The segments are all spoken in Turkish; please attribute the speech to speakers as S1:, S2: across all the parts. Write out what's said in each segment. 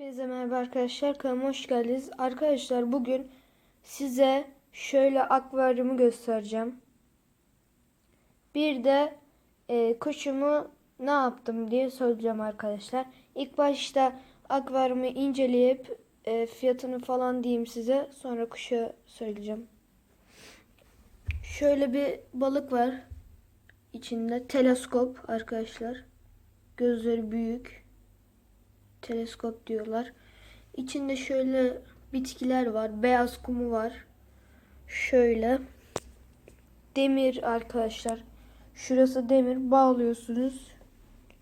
S1: Hepinize merhaba arkadaşlar. Kanalıma hoş geldiniz. Arkadaşlar bugün size şöyle akvaryumu göstereceğim. Bir de e, kuşumu ne yaptım diye söyleyeceğim arkadaşlar. İlk başta akvaryumu inceleyip e, fiyatını falan diyeyim size. Sonra kuşu söyleyeceğim. Şöyle bir balık var. içinde teleskop arkadaşlar. Gözleri büyük teleskop diyorlar. İçinde şöyle bitkiler var. Beyaz kumu var. Şöyle. Demir arkadaşlar. Şurası demir. Bağlıyorsunuz.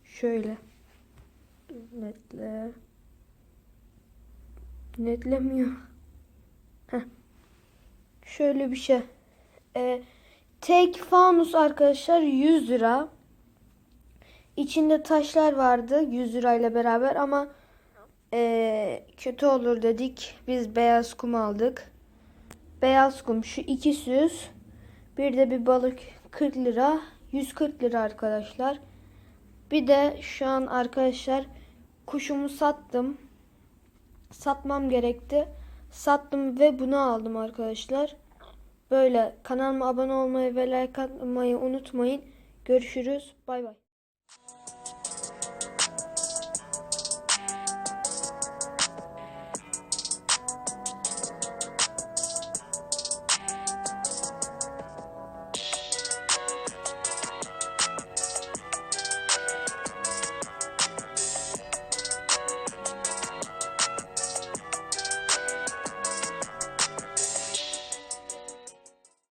S1: Şöyle. Netle. Netlemiyor. Heh. Şöyle bir şey. Ee, tek fanus arkadaşlar 100 lira. İçinde taşlar vardı 100 lirayla beraber ama eee, kötü olur dedik. Biz beyaz kum aldık. Beyaz kum şu iki süs. Bir de bir balık 40 lira. 140 lira arkadaşlar. Bir de şu an arkadaşlar kuşumu sattım. Satmam gerekti. Sattım ve bunu aldım arkadaşlar. Böyle kanalıma abone olmayı ve like atmayı unutmayın. Görüşürüz. Bay bay. Oh.